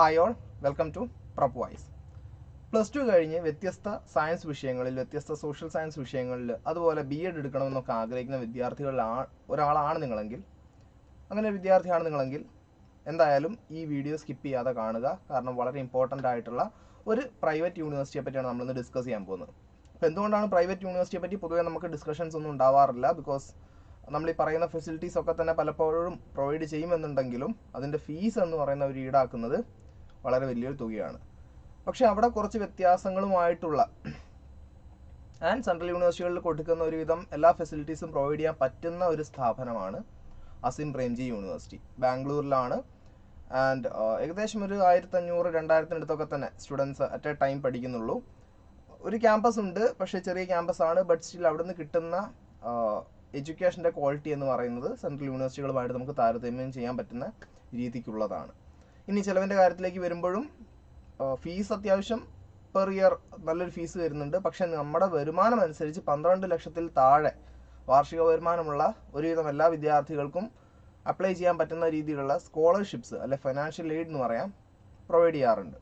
Hi all welcome to prep voice plus two കഴിഞ്ഞ് വ്യത്യസ്ത science വിഷയങ്ങളിൽ വ്യത്യസ്ത സോഷ്യൽ സയൻസ് വിഷയങ്ങളിൽ അതുപോലെ ബി എഡ് എടുക്കണമെന്നൊക്കെ ആഗ്രഹിക്കുന്ന വിദ്യാർത്ഥികളിൽ ഒരാളാണ് നിങ്ങളെങ്കിൽ. അങ്ങനെ ഒരു വിദ്യാർത്ഥിയാണ് നിങ്ങളെങ്കിൽ എന്തായാലും ഈ വീഡിയോ സ്കിപ്പ് ചെയ്യാതെ കാണുക. കാരണം വളരെ ഇമ്പോർട്ടന്റ് ആയിട്ടുള്ള ഒരു പ്രൈവറ്റ് യൂണിവേഴ്സിറ്റിയെ പറ്റിയാണ് നമ്മളിന്ന് ഡിസ്കസ് ചെയ്യാൻ പോകുന്നത്. അപ്പോൾ എന്തുകൊണ്ടാണ് പ്രൈവറ്റ് യൂണിവേഴ്സിറ്റിയെ പറ്റി പൊതുവേ നമുക്ക് ഡിസ്കഷൻസ് ഒന്നും ഉണ്ടാവാറില്ല? ബിക്കോസ് നമ്മൾ ഈ പറയുന്ന ഫെസിലിറ്റീസ് ഒക്കെ തന്നെ പലപ്പോഴും പ്രൊവൈഡ് ചെയ്യുമെന്നുണ്ടെങ്കിലും അതിന്റെ ഫീസ് എന്ന് പറയുന്ന അവർ ഈടാക്കുന്നത് വളരെ വലിയൊരു തുകയാണ്. പക്ഷെ അവിടെ കുറച്ച് വ്യത്യാസങ്ങളുമായിട്ടുള്ള ആൻഡ് സെൻട്രൽ യൂണിവേഴ്സിറ്റികളിൽ കൊടുക്കുന്ന ഒരുവിധം എല്ലാ ഫെസിലിറ്റീസും പ്രൊവൈഡ് ചെയ്യാൻ പറ്റുന്ന ഒരു സ്ഥാപനമാണ് അസിം പ്രേംജി യൂണിവേഴ്സിറ്റി ബാംഗ്ലൂരിലാണ്. ആൻഡ് ഏകദേശം ഒരു ആയിരത്തി അഞ്ഞൂറ് രണ്ടായിരത്തിനടുത്തൊക്കെ തന്നെ സ്റ്റുഡൻസ് അറ്റ് എ ടൈം പഠിക്കുന്നുള്ളൂ. ഒരു ക്യാമ്പസ് ഉണ്ട് പക്ഷേ ചെറിയ ക്യാമ്പസ് ആണ് ബട്ട് സ്റ്റിൽ അവിടെ നിന്ന് കിട്ടുന്ന എഡ്യൂക്കേഷന്റെ ക്വാളിറ്റി എന്ന് പറയുന്നത് സെൻട്രൽ യൂണിവേഴ്സിറ്റികളുമായിട്ട് നമുക്ക് താരതമ്യം ചെയ്യാൻ പറ്റുന്ന രീതിക്കുള്ളതാണ്. ഇനി ചിലവിന്റെ കാര്യത്തിലേക്ക് വരുമ്പോഴും ഫീസ് അത്യാവശ്യം പെർ ഇയർ നല്ലൊരു ഫീസ് വരുന്നുണ്ട്. പക്ഷെ നമ്മുടെ വരുമാനം അനുസരിച്ച് പന്ത്രണ്ട് ലക്ഷത്തിൽ താഴെ വാർഷിക വരുമാനമുള്ള ഒരുവിധം എല്ലാ വിദ്യാർത്ഥികൾക്കും അപ്ലൈ ചെയ്യാൻ പറ്റുന്ന രീതിയിലുള്ള സ്കോളർഷിപ്സ് അല്ലെ ഫൈനാൻഷ്യൽ എയ്ഡ് എന്ന് പറയാം പ്രൊവൈഡ് ചെയ്യാറുണ്ട്.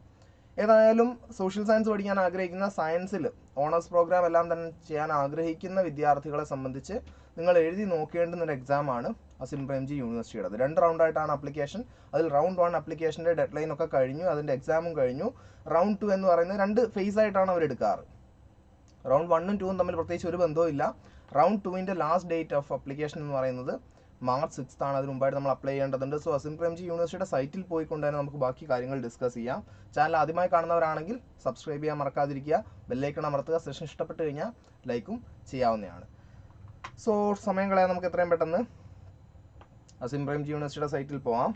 ഏതായാലും സോഷ്യൽ സയൻസ് പഠിക്കാൻ ആഗ്രഹിക്കുന്ന സയൻസിൽ ഓണേഴ്സ് പ്രോഗ്രാം എല്ലാം തന്നെ ചെയ്യാൻ ആഗ്രഹിക്കുന്ന വിദ്യാർത്ഥികളെ സംബന്ധിച്ച് നിങ്ങൾ എഴുതി നോക്കേണ്ടുന്ന ഒരു എക്സാമാണ് അസിം പ്രേംജി യൂണിവേഴ്സിറ്റിയുടെ രണ്ട് റൗണ്ടായിട്ടാണ് അപ്ലിക്കേഷൻ അതിൽ റൗണ്ട് വൺ അപ്ലിക്കേഷന്റെ ഡെഡ് ലൈൻ ഒക്കെ കഴിഞ്ഞു അതിന്റെ എക്സാമും കഴിഞ്ഞു. റൗണ്ട് ടു എന്ന് പറയുന്നത് രണ്ട് ഫേസ് ആയിട്ടാണ് അവർ എടുക്കാറ്. റൗണ്ട് വണ്ണും ടൂവും തമ്മിൽ പ്രത്യേകിച്ച് ഒരു ബന്ധവുമില്ല റൗണ്ട് ടുവിന്റെ ലാസ്റ്റ് ഡേറ്റ് ഓഫ് അപ്ലിക്കേഷൻ എന്ന് പറയുന്നത് മാർച്ച് സിക്സ് ആണ്. അതിന് മുമ്പായിട്ട് നമ്മൾ അപ്ലൈ ചെയ്യേണ്ടതുണ്ട്. സോ അസിം പ്രേംജി യൂണിവേഴ്സിറ്റിയുടെ സൈറ്റിൽ പോയിക്കൊണ്ട് തന്നെ നമുക്ക് ബാക്കി കാര്യങ്ങൾ ഡിസ്കസ് ചെയ്യാം. ചാനൽ ആദ്യമായി കാണുന്നവരാണെങ്കിൽ സബ്സ്ക്രൈബ് ചെയ്യാൻ മറക്കാതിരിക്കുക. ബെല്ലൈക്കൺ അമർത്തുക. സെഷൻ ഇഷ്ടപ്പെട്ട് കഴിഞ്ഞാൽ ലൈക്കും ചെയ്യാവുന്നതാണ്. സോ സമയം കളയാൻ നമുക്ക് എത്രയും പെട്ടെന്ന് അസിം പ്രേംജി യൂണിവേഴ്സിറ്റിയുടെ സൈറ്റിൽ പോവാം.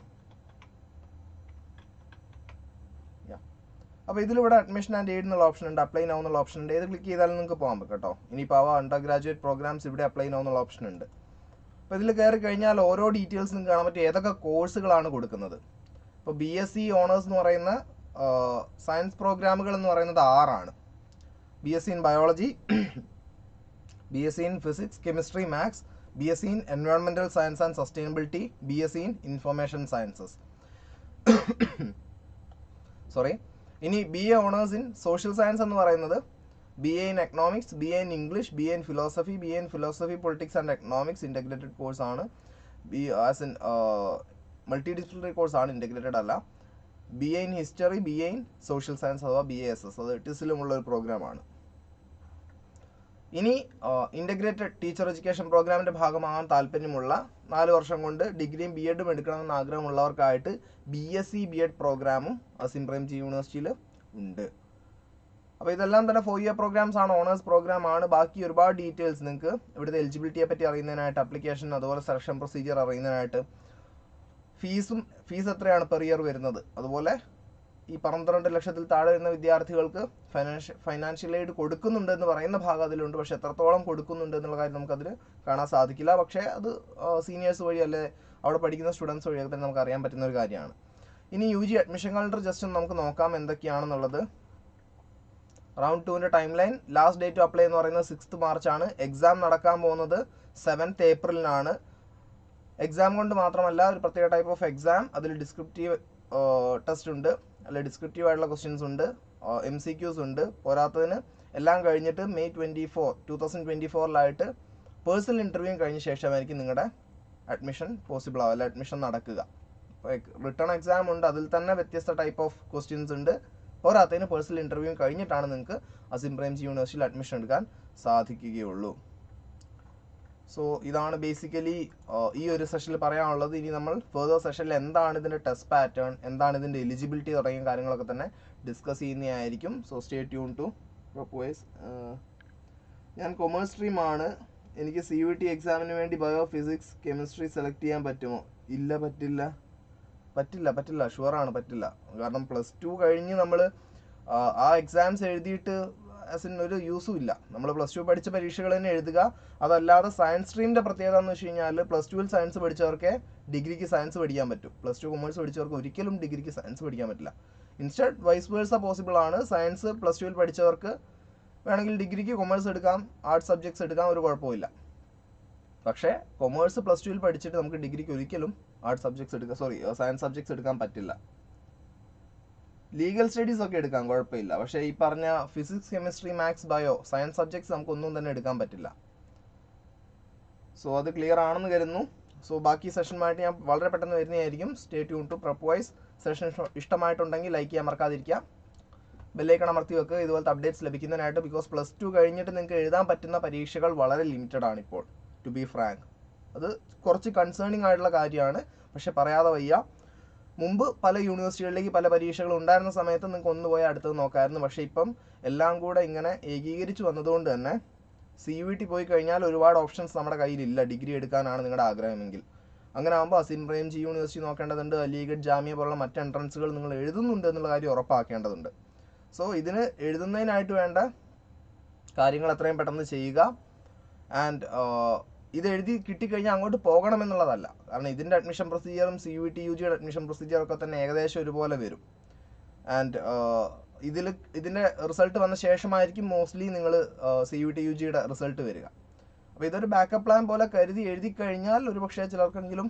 അപ്പോൾ ഇതിലിവിടെ അഡ്മിഷൻ ആൻഡ് എയ്ഡ് എന്നുള്ള ഓപ്ഷൻ ഉണ്ട് അപ്ലൈ നോ എന്നുള്ള ഓപ്ഷൻ ഉണ്ട്. ഏത് ക്ലിക്ക് ചെയ്താലും നിങ്ങൾക്ക് പോകാൻ പറ്റും കേട്ടോ. ഇനിയിപ്പോൾ അവ അണ്ടർ ഗ്രാജുവേറ്റ് പ്രോഗ്രാംസ് ഇവിടെ അപ്ലൈ നോ എന്നുള്ള ഓപ്ഷൻ ഉണ്ട്. അപ്പോൾ ഇതിൽ കയറി കഴിഞ്ഞാൽ ഓരോ ഡീറ്റെയിൽസും കാണാൻ പറ്റും ഏതൊക്കെ കോഴ്സുകളാണ് കൊടുക്കുന്നത്. ഇപ്പോൾ ബി എസ് സി ഓണേഴ്സ് എന്ന് പറയുന്ന സയൻസ് പ്രോഗ്രാമുകൾ എന്ന് പറയുന്നത് ആറാണ്. B S C in biology B S C in physics chemistry maths B S C in എൻവയോൺമെന്റൽ science and sustainability B S C in information sciences sorry ഇനി B A honours in social science എന്ന് പറയുന്നത് B A in economics B A in English B A in philosophy B A in philosophy politics and economics integrated course ആണ്. B as in multidisciplinary course ആണ് integrated അല്ല. B A in history B A in social science അഥവാ B A S S അത് ടിസിലുമുള്ള ഒരു പ്രോഗ്രാമാണ് ഇനി integrated teacher education പ്രോഗ്രാമിന്റെ ഭാഗമാകാൻ താല്പര്യമുള്ള നാല് വർഷം കൊണ്ട് ഡിഗ്രിയും ബി എഡും എടുക്കണമെന്ന് ആഗ്രഹമുള്ളവർക്കായിട്ട് B S C B Ed പ്രോഗ്രാമും അസിം പ്രേംജി യൂണിവേഴ്സിറ്റിയിൽ ഉണ്ട്. അപ്പോൾ ഇതെല്ലാം തന്നെ ഫോർ ഇയർ പ്രോഗ്രാംസ് ആണ് ഓണേഴ്സ് പ്രോഗ്രാം ആണ്. ബാക്കി ഒരുപാട് ഡീറ്റെയിൽസ് നിങ്ങൾക്ക് ഇവിടുത്തെ എലിജിബിലിറ്റിയെ പറ്റി അറിയുന്നതിനായിട്ട് അപ്ലിക്കേഷൻ അതുപോലെ സെലക്ഷൻ പ്രൊസീജിയർ അറിയുന്നതിനായിട്ട് ഫീസും ഫീസ് എത്രയാണ് പെർ ഇയർ വരുന്നത്? അതുപോലെ ഈ പന്ത്രണ്ട് ലക്ഷത്തിൽ താഴെ വരുന്ന വിദ്യാർത്ഥികൾക്ക് ഫൈനാൻഷ്യൽ ഫൈനാൻഷ്യൽ എയ്ഡ് കൊടുക്കുന്നുണ്ട് എന്ന് പറയുന്ന ഭാഗം അതിലുണ്ട്. പക്ഷേ എത്രത്തോളം കൊടുക്കുന്നുണ്ട് എന്നുള്ള കാര്യം നമുക്കതിൽ കാണാൻ സാധിക്കില്ല. പക്ഷേ അത് സീനിയേഴ്സ് വഴി അല്ലെ അവിടെ പഠിക്കുന്ന സ്റ്റുഡൻസ് വഴിയൊക്കെ തന്നെ നമുക്ക് അറിയാൻ പറ്റുന്ന ഒരു കാര്യമാണ്. ഇനി U G admission calendar just ഒന്ന് നമുക്ക് നോക്കാം എന്തൊക്കെയാണെന്നുള്ളത്. റൗണ്ട് ടുവിന്റെ timeline last date to apply എന്ന് പറയുന്നത് സിക്സ്ത് മാർച്ച് ആണ്. എക്സാം നടക്കാൻ പോകുന്നത് സെവൻത്ത് ഏപ്രിലിനാണ് എക്സാം കൊണ്ട് മാത്രമല്ല ഒരു പ്രത്യേക ടൈപ്പ് ഓഫ് എക്സാം അതിൽ ഡിസ്ക്രിപ്റ്റീവ് ടെസ്റ്റ് ഉണ്ട്. അല്ലെ ഡിസ്ക്രിപ്റ്റീവ് ആയിട്ടുള്ള ക്വസ്റ്റ്യൻസ് ഉണ്ട്. എം സി ക്യൂസ് ഉണ്ട്. പോരാത്തതിന് എല്ലാം കഴിഞ്ഞിട്ട് May twenty four two thousand twenty ഫോറിലായിട്ട് personal interview കഴിഞ്ഞ ശേഷമായിരിക്കും നിങ്ങളുടെ അഡ്മിഷൻ പോസിബിൾ ആവുക അല്ലെ അഡ്മിഷൻ നടക്കുക. റിട്ടേൺ എക്സാം ഉണ്ട്. അതിൽ തന്നെ വ്യത്യസ്ത ടൈപ്പ് ഓഫ് ക്വസ്റ്റ്യൻസ് ഉണ്ട്. പോരാത്തതിന് പേഴ്സണൽ ഇന്റർവ്യൂ കഴിഞ്ഞിട്ടാണ് നിങ്ങൾക്ക് അസിം പ്രേംജി യൂണിവേഴ്സിറ്റിയിൽ അഡ്മിഷൻ എടുക്കാൻ സാധിക്കുകയുള്ളൂ. സോ ഇതാണ് ബേസിക്കലി ഈ ഒരു സെഷനിൽ പറയാനുള്ളത്. ഇനി നമ്മൾ ഫെർദർ സെഷനിൽ എന്താണ് ഇതിന്റെ ടെസ്റ്റ് പാറ്റേൺ എന്താണ് ഇതിന്റെ എലിജിബിലിറ്റി തുടങ്ങിയ കാര്യങ്ങളൊക്കെ തന്നെ ഡിസ്കസ് ചെയ്യുന്നതായിരിക്കും. So stay tune to prep voice ഞാൻ കൊമേഴ്സ് സ്ട്രീമാണ് എനിക്ക് സി യു ടി എക്സാമിന് വേണ്ടി ബയോ ഫിസിക്സ് കെമിസ്ട്രി സെലക്ട് ചെയ്യാൻ പറ്റുമോ? ഇല്ല പറ്റില്ല. പറ്റില്ല പറ്റില്ല. ഷുവറാണ് പറ്റില്ല. കാരണം പ്ലസ് ടു കഴിഞ്ഞ് നമ്മൾ ആ എക്സാംസ് എഴുതിയിട്ട് ആസ് ഒരു യൂസും ഇല്ല. നമ്മൾ പ്ലസ് ടു പഠിച്ച പരീക്ഷകൾ തന്നെ എഴുതുക. അതല്ലാതെ സയൻസ് സ്ട്രീമിന്റെ പ്രത്യേകത എന്ന് വെച്ച് കഴിഞ്ഞാൽ പ്ലസ് ടുവിൽ സയൻസ് പഠിച്ചവർക്ക് ഡിഗ്രിക്ക് സയൻസ് പഠിക്കാൻ പറ്റും. പ്ലസ് ടു കൊമേഴ്സ് പഠിച്ചവർക്ക് ഒരിക്കലും ഡിഗ്രിക്ക് സയൻസ് പഠിക്കാൻ പറ്റില്ല. ഇൻസ്റ്റഡ് വൈസ് വേഴ്സ പോസിബിൾ ആണ്. സയൻസ് പ്ലസ് ടുവിൽ പഠിച്ചവർക്ക് വേണമെങ്കിൽ ഡിഗ്രിക്ക് കൊമേഴ്സ് എടുക്കാം ആർട്സ് സബ്ജക്ട്സ് എടുക്കാം ഒരു കുഴപ്പമില്ല പക്ഷേ കൊമേഴ്സ് പ്ലസ് ടുവിൽ പഠിച്ചിട്ട് നമുക്ക് ഡിഗ്രിക്ക് ഒരിക്കലും ആർട്സ് സബ്ജക്ട്സ് എടുക്കാം സോറി സയൻസ് സബ്ജക്ട്സ് എടുക്കാൻ പറ്റില്ല. ലീഗൽ സ്റ്റഡീസ് ഒക്കെ എടുക്കാം കുഴപ്പമില്ല. പക്ഷേ ഈ പറഞ്ഞ physics chemistry maths bio science subjects നമുക്കൊന്നും തന്നെ എടുക്കാൻ പറ്റില്ല. സോ അത് ക്ലിയർ ആണെന്ന് കരുതുന്നു. സോ ബാക്കി സെഷനുമായിട്ട് ഞാൻ വളരെ പെട്ടെന്ന് വരുന്നതായിരിക്കും. Stay tune to prep voice session ഇഷ്ടമായിട്ടുണ്ടെങ്കിൽ ലൈക്ക് ചെയ്യാൻ മറക്കാതിരിക്കുക. ബെല്ലൈക്കൺ അമർത്തി വെക്കുക. ഇതുപോലത്തെ അപ്ഡേറ്റ്സ് ലഭിക്കുന്നതിനായിട്ട് ബിക്കോസ് പ്ലസ് ടു കഴിഞ്ഞിട്ട് നിങ്ങൾക്ക് എഴുതാൻ പറ്റുന്ന പരീക്ഷകൾ വളരെ ലിമിറ്റഡ് ആണ് ഇപ്പോൾ ടു ബി ഫ്രാങ്ക് അത് കുറച്ച് കൺസേണിങ് ആയിട്ടുള്ള കാര്യമാണ്. പക്ഷെ പറയാതെ വയ്യ. മുമ്പ് പല യൂണിവേഴ്സിറ്റികളിലേക്ക് പല പരീക്ഷകൾ ഉണ്ടായിരുന്ന സമയത്ത് നിങ്ങൾക്ക് ഒന്ന് പോയാൽ അടുത്തത് നോക്കാമായിരുന്നു പക്ഷേ ഇപ്പം എല്ലാം കൂടെ ഇങ്ങനെ ഏകീകരിച്ച് വന്നതുകൊണ്ട് തന്നെ സി യു ടി പോയി കഴിഞ്ഞാൽ ഒരുപാട് ഓപ്ഷൻസ് നമ്മുടെ കയ്യിലില്ല. ഡിഗ്രി എടുക്കാനാണ് നിങ്ങളുടെ ആഗ്രഹമെങ്കിൽ. അങ്ങനെ ആകുമ്പോൾ അസിൻ പ്രേംജി യൂണിവേഴ്സിറ്റി നോക്കേണ്ടതുണ്ട്. അലിഗഡ് ജാമ്യ പോലുള്ള മറ്റ് എൻട്രൻസുകൾ നിങ്ങൾ എഴുതുന്നുണ്ട് എന്നുള്ള കാര്യം ഉറപ്പാക്കേണ്ടതുണ്ട്. സോ ഇതിന് എഴുതുന്നതിനായിട്ട് വേണ്ട കാര്യങ്ങൾ എത്രയും പെട്ടെന്ന് ചെയ്യുക. ആൻഡ് ഇത് എഴുതി കിട്ടിക്കഴിഞ്ഞാൽ അങ്ങോട്ട് പോകണം എന്നുള്ളതല്ല കാരണം ഇതിന്റെ അഡ്മിഷൻ പ്രൊസീജിയറും സി യു ടി യു ജിയുടെ അഡ്മിഷൻ പ്രൊസീജിയറൊക്കെ തന്നെ ഏകദേശം ഒരുപോലെ വരും. ആൻഡ് ഇതിൽ ഇതിന്റെ റിസൾട്ട് വന്ന ശേഷമായിരിക്കും മോസ്റ്റ്ലി നിങ്ങൾ സി യു ടി യു ജിയുടെ റിസൾട്ട് വരിക. അപ്പോൾ ഇതൊരു ബാക്കപ്പ് പ്ലാൻ പോലെ കരുതി എഴുതി കഴിഞ്ഞാൽ ഒരു പക്ഷേ ചിലർക്കെങ്കിലും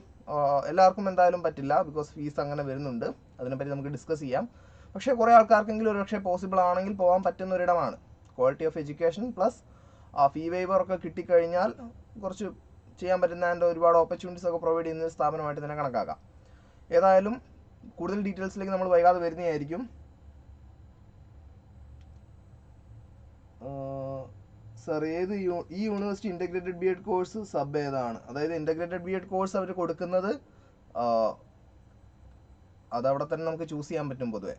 എല്ലാവർക്കും എന്തായാലും പറ്റില്ല ബിക്കോസ് ഫീസ് അങ്ങനെ വരുന്നുണ്ട്. അതിനെപ്പറ്റി നമുക്ക് ഡിസ്കസ് ചെയ്യാം. പക്ഷേ കുറേ ആൾക്കാർക്കെങ്കിലും ഒരു പക്ഷേ പോസിബിൾ ആണെങ്കിൽ പോകാൻ പറ്റുന്ന ഒരിടമാണ്. ക്വാളിറ്റി ഓഫ് എഡ്യൂക്കേഷൻ പ്ലസ് ആ ഫീ വേവർ ഒക്കെ കിട്ടിക്കഴിഞ്ഞാൽ കുറച്ച് ചെയ്യാൻ പറ്റുന്ന അതിന്റെ ഒരുപാട് ഓപ്പർച്യൂണിറ്റീസ് ഒക്കെ പ്രൊവൈഡ് ചെയ്യുന്ന സ്ഥാപനമായിട്ട് തന്നെ കണക്കാക്കാം. ഏതായാലും കൂടുതൽ ഡീറ്റെയിൽസിലേക്ക് നമ്മൾ വൈകാതെ വരുന്നതായിരിക്കും. സർ ഏത് യൂ ഈ university integrated B Ed course sub ഏതാണ്? അതായത് ഇന്റഗ്രേറ്റഡ് ബി എഡ് കോഴ്സ് അവർ കൊടുക്കുന്നത് അതവിടെ തന്നെ നമുക്ക് ചൂസ് ചെയ്യാൻ പറ്റും പൊതുവേ.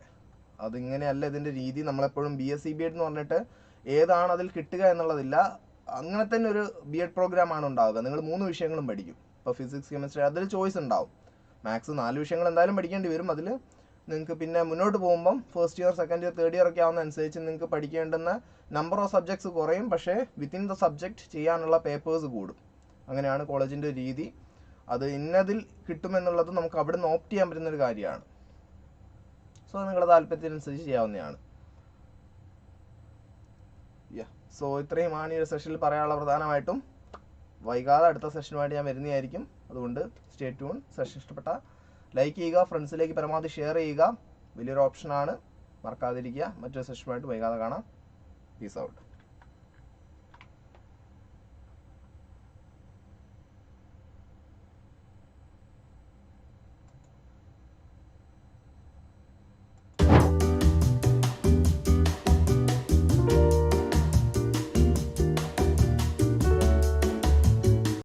അതിങ്ങനെയല്ല ഇതിന്റെ രീതി. നമ്മളെപ്പോഴും B S C B Ed എന്ന് പറഞ്ഞിട്ട് ഏതാണ് അതിൽ കിട്ടുക എന്നുള്ളതില്ല. അങ്ങനെ തന്നെ ഒരു ബി എഡ് പ്രോഗ്രാം ആണ് ഉണ്ടാവുക. നിങ്ങൾ മൂന്ന് വിഷയങ്ങളും പഠിക്കും. ഇപ്പോൾ ഫിസിക്സ് കെമിസ്ട്രി അതിൽ ചോയ്സ് ഉണ്ടാവും. മാത്സ് നാല് വിഷയങ്ങൾ എന്തായാലും പഠിക്കേണ്ടി വരും. അതിൽ നിങ്ങൾക്ക് പിന്നെ മുന്നോട്ട് പോകുമ്പം first year second year third year ഒക്കെ ആവുന്ന അനുസരിച്ച് നിങ്ങൾക്ക് പഠിക്കേണ്ടുന്ന നമ്പർ ഓഫ് സബ്ജക്ട്സ് കുറയും. പക്ഷേ വിത്തിൻ ദ സബ്ജക്റ്റ് ചെയ്യാനുള്ള പേപ്പേഴ്സ് കൂടും. അങ്ങനെയാണ് കോളേജിന്റെ രീതി. അത് ഇന്നതിൽ കിട്ടുമെന്നുള്ളത് നമുക്ക് അവിടെ നിന്ന് ഓപ്റ്റ് ചെയ്യാൻ പറ്റുന്ന ഒരു കാര്യമാണ്. സോ നിങ്ങളുടെ താല്പര്യത്തിനനുസരിച്ച് ചെയ്യാവുന്നതാണ്. സോ ഇത്രയുമാണ് ഈ ഒരു സെഷനിൽ പറയാനുള്ള പ്രധാനമായിട്ടും വൈകാതെ അടുത്ത സെഷനുമായിട്ട് ഞാൻ വരുന്നതായിരിക്കും. അതുകൊണ്ട് സ്റ്റേ ട്യൂൺ സെഷൻ ഇഷ്ടപ്പെട്ട ലൈക്ക് ചെയ്യുക ഫ്രണ്ട്സിലേക്ക് പരമാവധി ഷെയർ ചെയ്യുക. വലിയൊരു ഓപ്ഷനാണ് മറക്കാതിരിക്കുക. മറ്റൊരു സെഷനുമായിട്ട് വൈകാതെ കാണാം. Peace out